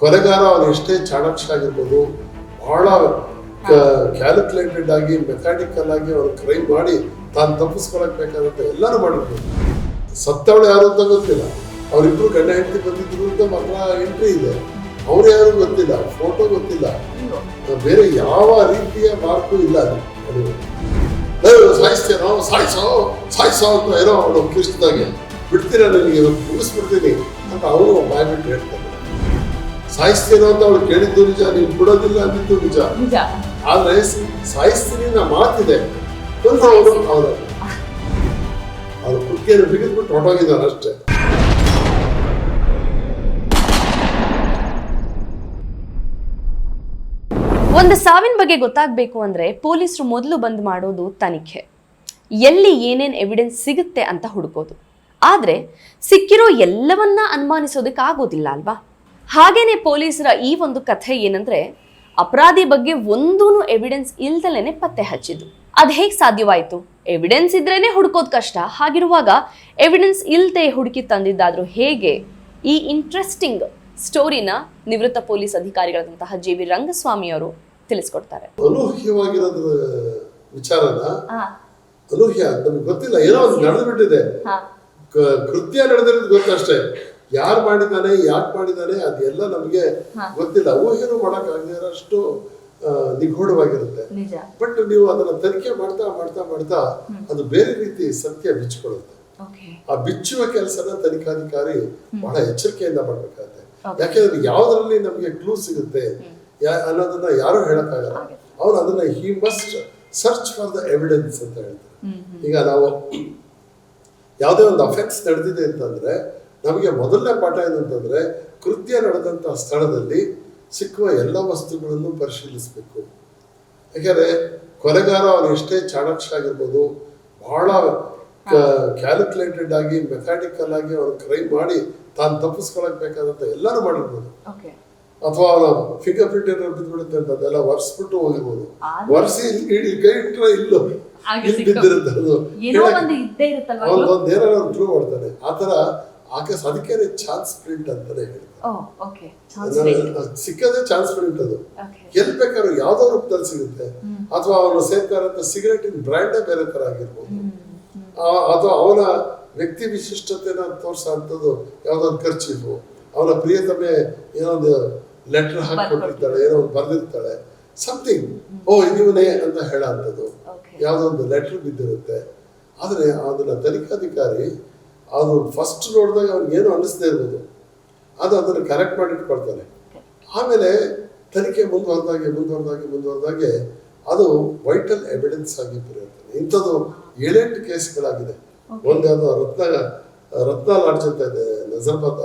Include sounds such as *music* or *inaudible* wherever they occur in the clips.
ಕೊಲೆಗಾರ ಅವರು ಎಷ್ಟೇ ಚಾಣಾಕ್ಷ ಆಗಿರ್ಬೋದು ಬಹಳ ಕ್ಯಾಲ್ಕುಲೇಟೆಡ್ ಆಗಿ ಮೆಥಾಡಿಕಲ್ ಆಗಿ ಅವರು ಕ್ರೈಮ್ ಮಾಡಿ ತಾನು ತಪ್ಪಿಸ್ಕೊಳಕ್ ಬೇಕಾದಂತ ಎಲ್ಲಾನು ಮಾಡಿರ್ಬೋದು. ಸತ್ತವಳು ಯಾರು ಅಂತ ಗೊತ್ತಿಲ್ಲ. ಅವರಿಬ್ರು ಗಂಡ ಹೆಂಡತಿ ಬಂದಿದ್ರು ಅಂತ ಮಾತ್ರ ಎಂಟ್ರಿ ಇದೆ. ಅವ್ರು ಯಾರು ಗೊತ್ತಿಲ್ಲ ಫೋಟೋ ಗೊತ್ತಿಲ್ಲ. ಬೇರೆ ಯಾವ ರೀತಿಯ ಮಾರ್ಕು ಇಲ್ಲ ಅದು. ಸಾಯಿಸ್ತೇನೋ ಸಾಯಿಸೋ? ಸಾಯಿಸೋ ಅಂತ ಏನೋ ಅವಳು ಕಿರಿಸಿದಾಗೆ ಬಿಡ್ತೀರ ನನಗೆ? ಇವತ್ತು ಮುಗಿಸ್ಬಿಡ್ತೀನಿ ಅಂತ ಅವರು ಬಾಯ್ಬಿಟ್ಟು ಹೇಳ್ತಾನೆ ಸಾಯಿಸ್ತೇನೋ ಅಂತ ಅವಳು ಕೇಳಿದ್ದು ನಿಜ ನೀವು ಬಿಡೋದಿಲ್ಲ ಅಂದಿದ್ದು ನಿಜ. ನಿಜ. ಆದ್ರೆ ಸಾಯಿಸ್ತೀನಿ ನಾ ಮಾತಿದೆ. ಒಂದು ಅವನು ಅವನು ಅವ್ರ ಕುತ್ತಿಗೆಯನ್ನು ಬಿಗಿದ್ಬಿಟ್ಟು ಹೊಟ್ಟೋಗಿದ್ದಾರೆ ಅಷ್ಟೇ. ಒಂದು ಸಾವಿನ ಬಗ್ಗೆ ಗೊತ್ತಾಗಬೇಕು ಅಂದ್ರೆ ಪೊಲೀಸರು ಮೊದಲು ಬಂದ್ ಮಾಡೋದು ತನಿಖೆ. ಎಲ್ಲಿ ಏನೇನ್ ಎವಿಡೆನ್ಸ್ ಸಿಗುತ್ತೆ ಅಂತ ಹುಡುಕೋದು. ಆದ್ರೆ ಸಿಕ್ಕಿರೋ ಎಲ್ಲವನ್ನ ಅನುಮಾನಿಸೋದಕ್ಕಾಗೋದಿಲ್ಲ ಅಲ್ವಾ? ಹಾಗೇನೆ ಪೊಲೀಸರ ಈ ಒಂದು ಕಥೆ ಏನಂದ್ರೆ ಅಪರಾಧಿ ಬಗ್ಗೆ ಒಂದೂ ಎವಿಡೆನ್ಸ್ ಇಲ್ದಲೇನೆ ಪತ್ತೆ ಹಚ್ಚಿದ್ದು. ಅದು ಹೇಗೆ ಸಾಧ್ಯವಾಯ್ತು? ಎವಿಡೆನ್ಸ್ ಇದ್ರೇನೆ ಹುಡುಕೋದ್ ಕಷ್ಟ. ಹಾಗಿರುವಾಗ ಎವಿಡೆನ್ಸ್ ಇಲ್ದೆ ಹುಡುಕಿ ತಂದಿದ್ದಾದ್ರೂ ಹೇಗೆ? ಈ ಇಂಟ್ರೆಸ್ಟಿಂಗ್ ಸ್ಟೋರಿನ ನಿವೃತ್ತ ಪೊಲೀಸ್ ಅಧಿಕಾರಿಗಳಾದಂತಹ ಜಿ ವಿ ರಂಗಸ್ವಾಮಿ ಅವರು ತಿಳಿಸ್ಕೊಡ್ತಾರೆ. ವಿಚಾರನ ಅನೂಹ್ಯ ನಮ್ಗೆ ಗೊತ್ತಿಲ್ಲ. ಏನೋ ಒಂದು ನಡೆದು ಬಿಟ್ಟಿದೆ ಕೃತ್ಯ ನಡೆದಿರೋದು ಗೊತ್ತಷ್ಟೇ. ಯಾರು ಮಾಡಿದ್ದಾನೆ ಯಾಕೆ ಮಾಡಿದ್ದಾನೆ ಅದೆಲ್ಲ ನಮಗೆ ಗೊತ್ತಿಲ್ಲ. ಊಹೆನೂ ಮಾಡೋಕ್ಕಾಗದಿರೋಷ್ಟು ನಿಗೂಢವಾಗಿರುತ್ತೆ. ಬಟ್ ನೀವು ಅದನ್ನ ತನಿಖೆ ಮಾಡ್ತಾ ಮಾಡ್ತಾ ಮಾಡ್ತಾ ಅದು ಬೇರೆ ರೀತಿ ಸತ್ಯ ಬಿಚ್ಚಿಕೊಳ್ಳುತ್ತೆ. ಆ ಬಿಚ್ಚುವ ಕೆಲಸನ ತನಿಖಾಧಿಕಾರಿ ಬಹಳ ಎಚ್ಚರಿಕೆಯಿಂದ ಮಾಡ್ಬೇಕಾಗತ್ತೆ. ಯಾಕೆಂದ್ರೆ ಯಾವ್ದ್ರಲ್ಲಿ ನಮಗೆ ಕ್ಲೂ ಸಿಗುತ್ತೆ ಅನ್ನೋದನ್ನ ಯಾರು ಹೇಳಕ್ಕಾಗಲ್ಲ. ಅವ್ರು ಅದನ್ನ he must search for the evidence ಅಂತ ಹೇಳ್ತಾರೆ. ಈಗ ನಾವು ಯಾವುದೇ ಒಂದು ಅಫೆಕ್ಟ್ಸ್ ನಡೆದಿದೆ ಅಂತಂದ್ರೆ ನಮಗೆ ಮೊದಲನೇ ಪಾಠ ಏನಂತಂದ್ರೆ ಕೃತ್ಯ ನಡೆದಂಥ ಸ್ಥಳದಲ್ಲಿ ಸಿಕ್ಕುವ ಎಲ್ಲ ವಸ್ತುಗಳನ್ನು ಪರಿಶೀಲಿಸಬೇಕು. ಯಾಕಂದ್ರೆ ಕೊಲೆಗಾರ ಅವನು ಎಷ್ಟೇ ಚಾಣಾಕ್ಷ ಆಗಿರ್ಬೋದು ಬಹಳ ಕ್ಯಾಲ್ಕುಲೇಟೆಡ್ ಆಗಿ ಮೆಥಾಡಿಕಲ್ ಆಗಿ ಅವನು ಕ್ರೈಮ್ ಮಾಡಿ ತಾನು ತಪ್ಪಿಸ್ಕೊಳಕ್ ಬೇಕಾದಂತ ಎಲ್ಲರೂ ಮಾಡಿರ್ಬೋದು. ಅಥವಾ ಅವನ ಫಿಂಗರ್ ಪ್ರಿಂಟ್ ಏನಾದ್ರು ಬಿದ್ದುಬಿಡುತ್ತೆ ಅಂತ ಅದೆಲ್ಲ ಒರೆಸ್ಬಿಟ್ಟು ಹೋಗಿರ್ಬೋದು. ಒರೆಸಿ ಇಲ್ಲಿ ಕೈ ಇಟ್ಟರೆ ಇಲ್ಲೋ? ಇಲ್ಲಿ ಬಿದ್ದಿರುತ್ತೆ ಅದು. ಒಂದು ಏನಾದ್ರು ಪ್ರೂವ್ ಮಾಡ್ತಾನೆ ಆ ಆಕೆ ಅದಕ್ಕೆ ಚಾನ್ಸ್ ಪ್ರಿಂಟ್ ಅಂತಾನೆ ಹೇಳ್ತಾರೆ. ಸಿಕ್ಕದೆ ಚಾನ್ಸ್ ಪ್ರಿಂಟ್ ಅದು ಎಲ್ ಎಲ್ಲಿ ಬೇಕಾದ್ರೂ ಯಾವ್ದೋ ರೂಪದಲ್ಲಿ ಸಿಗುತ್ತೆ. ಅಥವಾ ಅವನು ಸೇರ್ತಾ ಇರೋ ಸಿಗರೇಟಿನ ಬ್ರ್ಯಾಂಡೇ ಬೇರೆ ತರ ಆಗಿರ್ಬೋದು. ಅಥವಾ ಅವನ ವ್ಯಕ್ತಿ ವಿಶಿಷ್ಟತೆನ ತೋರ್ಸೋ ಅಂಥದ್ದು ಯಾವ್ದೋ ಒಂದು ಖರ್ಚಿಫು ಅವನ ಪ್ರಿಯತಮೆ ಏನೋ ಒಂದು ಲೆಟರ್ ಹಾಕಿಕೊಟ್ಟಿರ್ತಾಳೆ ಏನೋ ಒಂದು ಬರೆದಿರ್ತಾಳೆ. ಸಮಥಿಂಗ್ ಓ ಇದೀವನೇ ಅಂತ ಹೇಳೋ ಅಂಥದ್ದು. ಓಕೆ ಯಾವುದೋ ಒಂದು ಲೆಟರ್ ಬಿದ್ದಿರುತ್ತೆ. ಆದರೆ ಅದನ್ನ ತನಿಖಾಧಿಕಾರಿ ಅದು ಫಸ್ಟ್ ನೋಡಿದಾಗ ಅವ್ರಿಗೇನು ಏನು ಅನ್ನಿಸ್ದೇ ಇರ್ಬೋದು. ಅದು ಅದನ್ನು ಕರೆಕ್ಟ್ ಮಾಡಿ ಇಟ್ಕೊಳ್ತಾನೆ. ಆಮೇಲೆ ತನಿಖೆ ಮುಂದುವರೆದಾಗೆ ಮುಂದುವರೆದಾಗೆ ಮುಂದುವರೆದಾಗೆ ಅದು ವೈಟಲ್ ಎವಿಡೆನ್ಸ್ ಆಗಿ ಪರಿವರ್ತನೆ. ಇಂಥದ್ದು ಏಳೆಂಟು ಕೇಸ್ಗಳಾಗಿದೆ. ಒಂದು ಯಾವುದೋ ರತ್ನ ರತ್ನ ಲಾಡ್ಜ್ ಅಂತ ಇದೆ ನಜರ್ಬಾದ್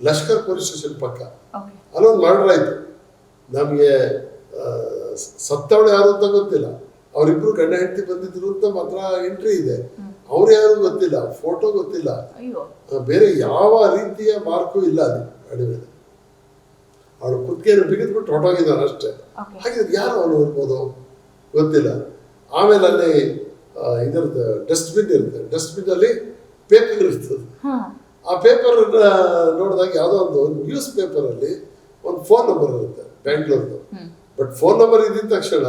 ಲಷ್ಕರ್ ಪೊಲೀಸ್ ಸ್ಟೇಷನ್ ಪಕ್ಕ. ಅಲ್ಲೊಂದು ಮರ್ಡರ್ ಆಯಿತು. ನಮಗೆ ಸತ್ತವಳು ಯಾರು ಅಂತ ಗೊತ್ತಿಲ್ಲ. ಅವರಿಬ್ರು ಗಂಡ ಹೆಂಡತಿ ಬಂದಿದ್ರು ಅಂತ ಮಾತ್ರ ಎಂಟ್ರಿ ಇದೆ. ಅವ್ರು ಯಾರು ಗೊತ್ತಿಲ್ಲ ಫೋಟೋ ಗೊತ್ತಿಲ್ಲ. ಬೇರೆ ಯಾವ ರೀತಿಯ ಮಾರ್ಕು ಇಲ್ಲ ಅಲ್ಲಿ ಗಾಡಿ ಮೇಲೆ ಅವಳು ಕುತ್ತಿಗೆಯನ್ನು ಬಿಗಿದ್ಬಿಟ್ಟು ಹೊರಟೋಗಿದ್ದಾನೆ ಅಷ್ಟೇ. ಹಾಗಿದ್ರೆ ಯಾರು ಅವನು ಇರ್ಬೋದು? ಗೊತ್ತಿಲ್ಲ. ಆಮೇಲೆ ಅಲ್ಲಿ ಇದರದ್ದು ಡಸ್ಟ್ಬಿನ್ ಇರುತ್ತೆ. ಡಸ್ಟ್ಬಿನ್ ಅಲ್ಲಿ ಪೇಪರ್ ಇರ್ತದೆ. ಆ ಪೇಪರ್ ನೋಡಿದಾಗ ಯಾವುದೋ ಒಂದು ನ್ಯೂಸ್ ಪೇಪರ್ ಅಲ್ಲಿ ಒಂದು ಫೋನ್ ನಂಬರ್ ಇರುತ್ತೆ ಬ್ಯಾಂಗ್ಳೂರ್ದು ಹ್ಮ್. ಬಟ್ ಫೋನ್ ನಂಬರ್ ಇದ್ದಿದ ತಕ್ಷಣ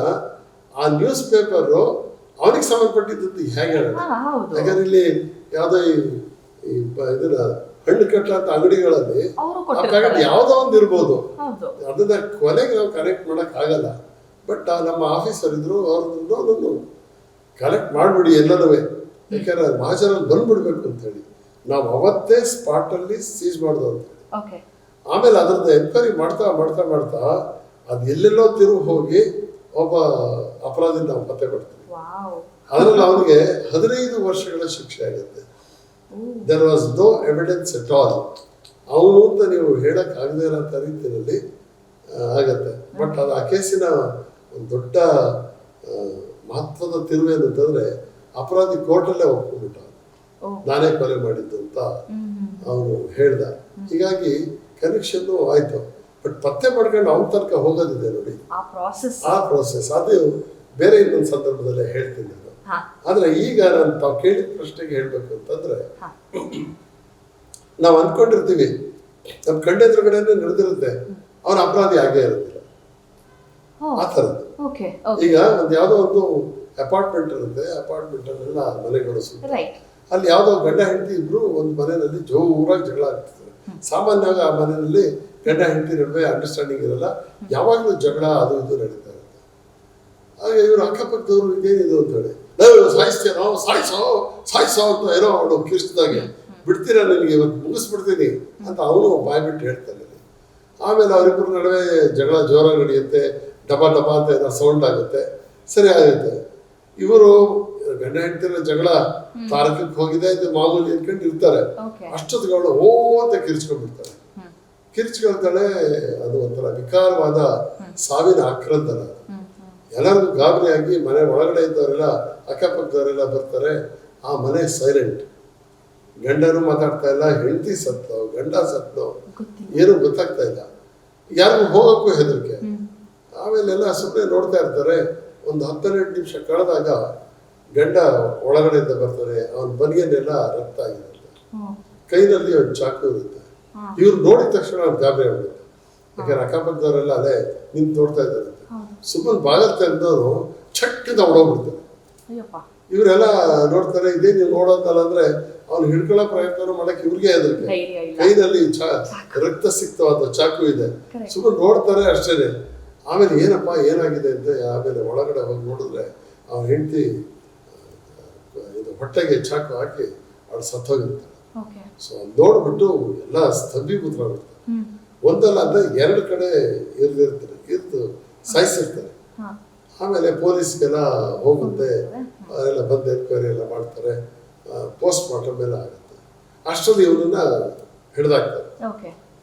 ಆ ನ್ಯೂಸ್ ಪೇಪರ್ ಅವನಿಗೆ ಸಂಬಂಧಪಟ್ಟಿದ್ದು ಹೇಗೆ ಯಾಕಂದ್ರೆ ಇಲ್ಲಿ ಯಾವುದೋ ಈ ಇದನ್ನ ಹಣ್ಣು ಕಟ್ಟಂತ ಅಂಗಡಿಗಳಲ್ಲಿ ಅವರು ಆ ಪ್ಯಾಕೆಟ್ ಕೊಟ್ಟಿರ್ತಾರೆ ಯಾವುದೋ ಒಂದು ಇರ್ಬೋದು. ಅದನ್ನ ಕೊನೆಗೆ ನಾವು ಕನೆಕ್ಟ್ ಮಾಡಕ್ ಆಗಲ್ಲ ಬಟ್ ನಮ್ಮ ಆಫೀಸರ್ ಇದ್ರು ಅವ್ರದ್ದು ಕಲೆಕ್ಟ್ ಮಾಡ್ಬಿಡಿ ಎಲ್ಲನೂ ಯಾಕಂದ್ರೆ ಮಹಾಜನಲ್ಲಿ ಬಂದ್ಬಿಡ್ಬೇಕು ಅಂತ ಹೇಳಿ. ನಾವು ಅವತ್ತೇ ಸ್ಪಾಟ್ ಅಲ್ಲಿ ಸೀಸ್ ಮಾಡ್ದು ಅಂತ ಹೇಳಿ. ಓಕೆ ಆಮೇಲೆ ಅದ್ರದ್ದು ಎನ್ಕ್ವೈರಿ ಮಾಡ್ತಾ ಮಾಡ್ತಾ ಮಾಡ್ತಾ ಅದು ಎಲ್ಲೆಲ್ಲೋ ತಿರುಗಿ ಹೋಗಿ ಒಬ್ಬ ಅಪರಾಧಿ ನಾವು ಪತ್ತೆ ಕೊಡ್ತೀವಿ ಅದರಲ್ಲಿ ಅವನಿಗೆ ಹದಿನೈದು ವರ್ಷಗಳ ಶಿಕ್ಷೆ ಆಗುತ್ತೆ. There was no evidence at all ಅವನು ಅಂತ ನೀವು ಹೇಳಕ್ ಆಗದೇ ಇರೋ ರೀತಿಯಲ್ಲಿ ಆಗತ್ತೆ. ಬಟ್ ಅದು ಆ ಕೇಸಿನ ಒಂದು ದೊಡ್ಡ ಮಹತ್ವದ ತಿರುವು ಏನಂತಂದ್ರೆ ಅಪರಾಧಿ ಕೋರ್ಟಲ್ಲೇ ಒಪ್ಕೊಂಡ್ಬಿಟ್ಟ ನಾನೇ ಕೊಲೆ ಮಾಡಿದ್ದು ಅಂತ ಅವನು ಹೇಳ್ದ. ಹೀಗಾಗಿ ಕನೆಕ್ಷನ್ ಆಯ್ತು. ಬಟ್ ಪತ್ತೆ ಮಾಡ್ಕೊಂಡು ಅವನ ತನಕ ಹೋಗೋದಿದೆ ನೋಡಿ. ಆ ಪ್ರಾಸೆಸ್ ಅದು ಬೇರೆ ಇನ್ನೊಂದು ಸಂದರ್ಭದಲ್ಲೇ ಹೇಳ್ತೀನಿ ಆದ್ರೆ ಈಗ ನಾನು ತಾವು ಕೇಳಿದ ಪ್ರಶ್ನೆಗೆ ಹೇಳ್ಬೇಕು ಅಂತಂದ್ರೆ ನಾವು ಅನ್ಕೊಂಡಿರ್ತೀವಿ ನಮ್ಮ ಕಣ್ಣೆದುರುಗಡೆನೆ ನಡೆದಿರುತ್ತೆ ಅವನ ಅಪರಾಧಿ ಆಗೇ ಇರೋದಿಲ್ಲ ಆ ಥರದ್ದು. ಈಗ ಒಂದು ಯಾವುದೋ ಒಂದು ಅಪಾರ್ಟ್ಮೆಂಟ್ ಇರುತ್ತೆ ಅಪಾರ್ಟ್ಮೆಂಟ್ ಅಲ್ಲೆಲ್ಲ ಮನೆಗಳು ಅಲ್ಲಿ ಯಾವುದೋ ಗಂಡ ಹೆಂಡತಿ ಇಬ್ರು ಒಂದು ಮನೆಯಲ್ಲಿ ಜೋರಾಗಿ ಜಗಳ ಆಗ್ತಿರ್ತಾರೆ ಸಾಮಾನ್ಯವಾಗಿ ಆ ಮನೆಯಲ್ಲಿ ಗಂಡ ಹೆಂಡತಿ ನಡುವೆ ಅಂಡರ್ಸ್ಟ್ಯಾಂಡಿಂಗ್ ಇರಲ್ಲ. ಯಾವಾಗಲೂ ಜಗಳ ಅದು ಇದು ನಡೀತಾ ಇರುತ್ತೆ. ಹಾಗೆ ಇವರು ಅಕ್ಕಪಕ್ಕದವರು ಇದೇನಿದು ಅಂತ ಹೇಳಿ ನಾವು ಸಾಯಿಸೋ ಸಾಯಿಸೋ ಅಂತ ಏನೋ ಅವಳು ಕಿರಿಸಿದಾಗೆ ಬಿಡ್ತೀರಾ ನಿನಗೆ ಇವತ್ತು? ಮುಗಿಸ್ಬಿಡ್ತೀನಿ ಅಂತ ಅವನು ಬಾಯ್ಬಿಟ್ಟು ಹೇಳ್ತಾನೆ. ಆಮೇಲೆ ಅವರಿಬ್ಬರ ನಡುವೆ ಜಗಳ ಜೋರಾಗಿ ನಡೆಯುತ್ತೆ. ಡಬ ಡಬ ಅಂತ ಏನೋ ಸೌಂಡ್ ಆಗುತ್ತೆ. ಸರಿ ಆಗುತ್ತೆ. ಇವರು ಗಂಡ ಹೆಂಡತಿರ ಜಗಳ ತಾರಕಕ್ಕೆ ಹೋಗಿದೆ ಇದು ಮಾಮೂಲಿ ಅನ್ಕೊಂಡು ಇರ್ತಾರೆ. ಅಷ್ಟೊತ್ತಿಗೆ ಅವಳು ಓ ಅಂತ ಕಿರ್ಚ್ಕೊಂಡ್ಬಿಡ್ತಾಳೆ. ಕಿರ್ಚ್ಕೊಳ್ತಾಳೆ ಅದು ಒಂಥರ ವಿಕಾರವಾದ ಸಾವಿನ ಆಕ್ರಂದನ. ಎಲ್ಲರಿಗೂ ಗಾಬರಿಯಾಗಿ ಮನೆ ಒಳಗಡೆ ಇದ್ದವರೆಲ್ಲ ಅಕ್ಕಪಕ್ಕದವರೆಲ್ಲ ಬರ್ತಾರೆ. ಆ ಮನೆ ಸೈಲೆಂಟ್ ಗಂಡರು ಮಾತಾಡ್ತಾ ಇಲ್ಲ ಹೆಂಡತಿ ಸತ್ತೋ ಗಂಡ ಸತ್ತೋ ಏನು ಗೊತ್ತಾಗ್ತಾ ಇಲ್ಲ. ಯಾರಿಗೂ ಹೋಗೋಕ್ಕೂ ಹೆದರಿಕೆ. ಆಮೇಲೆಲ್ಲ ಸುಮ್ಮನೆ ನೋಡ್ತಾ ಇರ್ತಾರೆ. ಒಂದು ಹತ್ತೆರಡು ನಿಮಿಷ ಕಳೆದಾಗ ಗಂಡ ಒಳಗಡೆಯಿಂದ ಬರ್ತಾರೆ. ಅವನ ಬನಿಯನ್ನೆಲ್ಲ ರಕ್ತ ಆಗಿರುತ್ತೆ. ಕೈನಲ್ಲಿ ಒಂದು ಚಾಕು ಇರುತ್ತೆ. ಇವ್ರು ನೋಡಿದ ತಕ್ಷಣ ಅವ್ರು ಗಾಬರಿ ಆಗುತ್ತೆ ಯಾಕಂದ್ರೆ ಅಕ್ಕಪಕ್ಕದವರೆಲ್ಲ ಅದೇ ನಿಂತು ನೋಡ್ತಾ ಇದ್ದಾರೆ. ಸುಮ್ಮನೆ ಬಾಗಲ್ ತೆಗೆದವರು ಚಟ್ಟಿದ ಓಡೋಗ್ಬಿಡ್ತಾರೆ. ಇವರೆಲ್ಲ ನೋಡ್ತಾರೆ ಇದೇ ನೀವು ನೋಡೋದಲ್ಲ ಅಂದ್ರೆ ಅವ್ನು ಹಿಡ್ಕೊಳ್ಳೋ ಪ್ರಯತ್ನ ಮಾಡಕ್ ಇವ್ರಿಗೆ ಅದಕ್ಕೆ ಕೈನಲ್ಲಿ ರಕ್ತ ಸಿಕ್ತವಾದ ಚಾಕು ಇದೆ. ಸುಮ್ಮನೆ ನೋಡ್ತಾರೆ ಅಷ್ಟೇನೆ. ಆಮೇಲೆ ಏನಪ್ಪ ಏನಾಗಿದೆ ಅಂತ ಆಮೇಲೆ ಒಳಗಡೆ ಹೋಗಿ ನೋಡಿದ್ರೆ ಅವ್ನ ಹೆಂಡತಿ ಇದು ಹೊಟ್ಟೆಗೆ ಚಾಕು ಹಾಕಿ ಅವಳು ಸತ್ತೋಗಿರ್ತಾರೆ ಸೊ ನೋಡ್ಬಿಟ್ಟು ಎಲ್ಲ ಸ್ತಂಭೀಭೂತರಾಗ್ಬಿಡ್ತಾರೆ ಹ್ಮ್. ಒಂದಲ್ಲ ಅಂದ್ರೆ ಎರಡು ಕಡೆ ಇರ್ದಿರ್ತಾರೆ ಇರ್ದು ಸಾಯಿಸಿರ್ತಾರೆ ಆಮೇಲೆ ಪೊಲೀಸ್ಗೆಲ್ಲ ಹೋಗುತ್ತೆ. ಅವರೆಲ್ಲ ಬಂದು ಎನ್ಕ್ವೈರಿ ಎಲ್ಲ ಮಾಡ್ತಾರೆ. ಪೋಸ್ಟ್ ಮಾರ್ಟಮ್ ಎಲ್ಲ ಆಗುತ್ತೆ. ಅಷ್ಟರಲ್ಲಿ ಇವನನ್ನ ಹಿಡ್ದಾಕ್ತಾರೆ.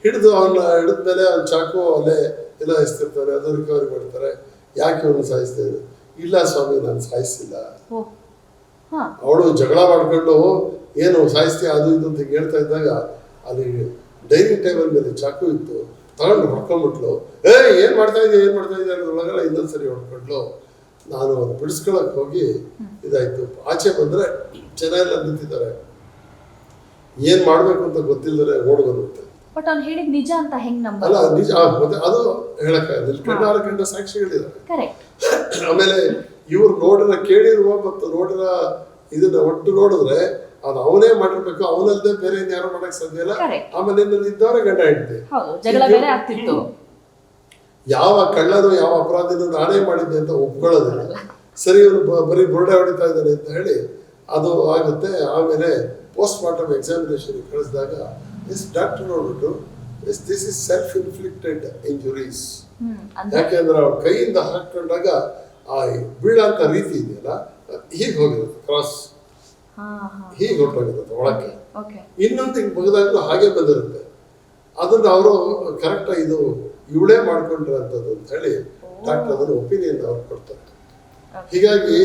ಹಿಡಿದು ಅವನ್ನ ಹಿಡಿದ ಮೇಲೆ ಅವ್ನ ಚಾಕು ಅಲ್ಲೇ ಎಲ್ಲ ಎಸ್ತಿರ್ತಾರೆ ಅದು ರಿಕವರಿ ಮಾಡ್ತಾರೆ. ಯಾಕೆ ಇವನು ಸಾಯಿಸ್ತೇವೆ ಇಲ್ಲ ಸ್ವಾಮಿ ನಾನು ಸಾಯಿಸಿಲ್ಲ ಅವಳು ಜಗಳ ಮಾಡ್ಕೊಂಡು ಏನು ಸಾಯಿಸ್ತೀಯ ಅದು ಇದು ಅಂತ ಹೇಳ್ತಾ ಇದ್ದಾಗ ಅಲ್ಲಿ ಡೈನಿಂಗ್ ಟೇಬಲ್ ಮೇಲೆ ಚಾಕು ಇತ್ತು. ತಗೊಂಡು ಹೊಡ್ಕೊಂಡ್ಬಿಟ್ಲು. ಏ ಏನ್ ಮಾಡ್ತಾ ಇದೀಯ ಏನ್ ಮಾಡ್ತಾ ಇದೀಯ? ಅನ್ನೋದ್ರೊಳಗಡೆ ಇನ್ನೊಂದ್ಸರಿ ಹೊಡ್ಕೊಂಡ್ಲು. ನಾನು ಅದು ಬಿಡಿಸ್ಕೊಳಕ್ ಹೋಗಿ ಇದಾಯ್ತು. ಆಚೆ ಬಂದ್ರೆ ಜನ ಎಲ್ಲ ನಿಂತಿದ್ದಾರೆ ಏನ್ ಮಾಡ್ಬೇಕು ಅಂತ ಗೊತ್ತಿಲ್ಲದ್ರೆ ಓಡ್ ಬಂದ್ಬಿಡ್ತೆ ಬಟ್ ಅವ್ನು ಹೇಳಿದ ನಿಜ ಅಂತ ಹೆಂಗ್ ಅಲ್ಲ ನಿಜ ಮತ್ತೆ ಅದು ಹೇಳಕ್ಕಾಗಲ್ಲ. ಕಣ್ಣಾರ ಕಂಡ ಸಾಕ್ಷಿಗಳಿದ್ದಾರೆ ಆಮೇಲೆ ಇವ್ರು ನೋಡಿರ ಕೇಳಿರುವ ಮತ್ತು ನೋಡಿರ ಇದನ್ನ ಒಟ್ಟು ನೋಡಿದ್ರೆ ಅದು ಅವನೇ ಮಾಡಿರ್ಬೇಕು ಅವನಲ್ಲದೆ ಬೇರೆ ಯಾರು ಮಾಡಕ್ ಸಾಧ್ಯ ಇಲ್ಲ. ಆಮೇಲೆ ಆ ಮನೆಯಲ್ಲಿ ಇದ್ದವರೇ ಗಂಡ ಹೆಂಡತಿ. ಯಾವ ಕಳ್ಳನು ಯಾವ ಅಪರಾಧಿನ ನಾನೇ ಮಾಡಿದ್ದೆ ಅಂತ ಒಪ್ಕೊಳ್ಳೋದಿಲ್ಲ. ಸರಿ ಇವನು ಬ- ಬರೀ ಬುರುಡೆ ಹೊಡಿತಾ ಇದ್ದಾನೆ ಅಂತ ಹೇಳಿ ಅದು ಆಗುತ್ತೆ. ಆಮೇಲೆ ಪೋಸ್ಟ್ ಮಾರ್ಟಮ್ ಎಕ್ಸಾಮಿನೇಷನ್ ಕಳಿಸಿದಾಗ ಎಸ್ ಡಾಕ್ಟರ್ ನೋಡ್ಬಿಟ್ಟು yes this is self inflicted injuries ಯಾಕೆಂದ್ರೆ ಅವ್ರ ಕೈಯಿಂದ ಹಾಕೊಂಡಾಗ ಆ ಬೀಳಂತ ರೀತಿ ಇದೆಯಲ್ಲ ಹೀಗೆ ಹೋಗಿರುತ್ತೆ ಕ್ರಾಸ್ ಹೀಗೆ ಹೊರಟೋಗಿರುತ್ತೆ ಒಳಕ್ಕೆ. ಇನ್ನೊಂದು ತಿಂಗ್ ಬಗದಾಗಲೂ ಹಾಗೆ ಬಂದಿರುತ್ತೆ. ಅದನ್ನ ಅವರು ಕರೆಕ್ಟ್ ಇದು ಇವಳೇ ಮಾಡ್ಕೊಂಡಿರೋಂಥದ್ದು ಅಂತ ಹೇಳಿ ಡಾಕ್ಟರ್ ಅದನ್ನು ಒಪಿನಿಯನ್ ಅವ್ರು ಕೊಡ್ತಾರೆ. ಹೀಗಾಗಿ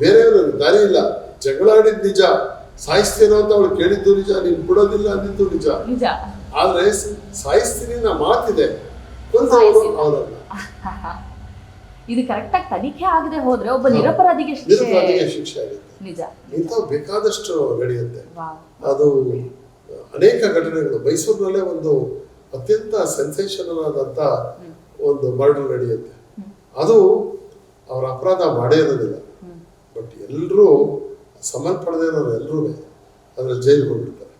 ಬೇರೆಯವರು ದಾರಿ ಇಲ್ಲ. ಜಗಳಾಡಿದ್ ನಿಜ. ಸಾಯಿಸ್ತೇನೋ ಅಂತ ಅವಳು ಕೇಳಿದ್ದು ನಿಜ. ನೀನು ಬಿಡೋದಿಲ್ಲ ಅಂದಿದ್ದು ನಿಜ. ನಿಜ. ಆದ್ರೆ ಸಾಯಿಸ್ತೀನಿ ಅನ್ನೋ ಮಾತಿದೆ. ಕೊಂದವರು ಅವರಲ್ಲ *laughs* ಇದು ಕರೆಕ್ಟಾಗಿ ತನಿಖೆ ಆಗದೆ ಹೋದ್ರೆ ಒಬ್ಬ ನಿರಪರಾಧಿಗೆ ಶಿಕ್ಷೆ ನಿರುಪರಾಧಿಗೆ ಶಿಕ್ಷೆ ಆಗುತ್ತೆ. ನಿಜ. ಇಂಥವು ಬೇಕಾದಷ್ಟು ನಡೆಯುತ್ತೆ. ಅದು ಅನೇಕ ಘಟನೆಗಳು. ಮೈಸೂರಿನಲ್ಲೇ ಒಂದು ಅತ್ಯಂತ ಸೆನ್ಸೇಷನಲ್ ಆದಂತ ಒಂದು ಮರ್ಡರ್ ನಡೆಯುತ್ತೆ. ಅದು ಅವರ ಅಪರಾಧ ಮಾಡೇ ಇರೋದಿಲ್ಲ. ಬಟ್ ಎಲ್ಲರೂ ಸಂಬಂಧಪಡದೇ ಇರೋರು ಎಲ್ಲರೂ ಅದ್ರ ಜೈಲಿಗೆ ಹೋಗ್ಬಿಡ್ತಾರೆ.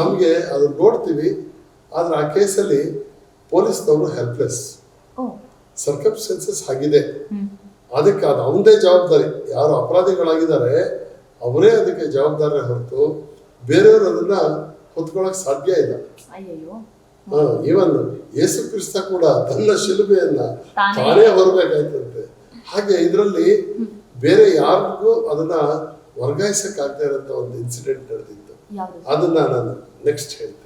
ನಮಗೆ ಅದನ್ನ ನೋಡ್ತೀವಿ. ಆದ್ರೆ ಆ ಕೇಸಲ್ಲಿ ಪೊಲೀಸ್ನವರು ಹೆಲ್ಪ್ಲೆಸ್ ಸರ್ಕಮ್ಸ್ಟೆನ್ಸಸ್ ಆಗಿದೆ ಅದಕ್ಕೆ ಅದು ಅವನದೇ ಜವಾಬ್ದಾರಿ. ಯಾರು ಅಪರಾಧಿಗಳಾಗಿದ್ದಾರೆ ಅವರೇ ಅದಕ್ಕೆ ಜವಾಬ್ದಾರಿ ಹೊರತು ಬೇರೆಯವರು ಅದನ್ನ ಹೊತ್ಕೊಳ್ಳೋಕೆ ಸಾಧ್ಯ ಇಲ್ಲ. ಇವನ್ ಈವನ್ ಯೇಸು ಕ್ರಿಸ್ತ ಕೂಡ ತನ್ನ ಶಿಲುಬೆಯನ್ನ ತಾನೇ- ಹೊರಬೇಕಾಯ್ತಂತೆ. ಹಾಗೆ ಇದರಲ್ಲಿ ಬೇರೆ ಯಾರಿಗೂ ಅದನ್ನ ವರ್ಗಾಯಿಸಕ್ಕಾಗದೇ ಇರೋಂಥ ಒಂದು ಇನ್ಸಿಡೆಂಟ್ ನಡೆದಿತ್ತು. ಅದನ್ನ ನಾನು ನೆಕ್ಸ್ಟ್ ಹೇಳ್ತೀನಿ.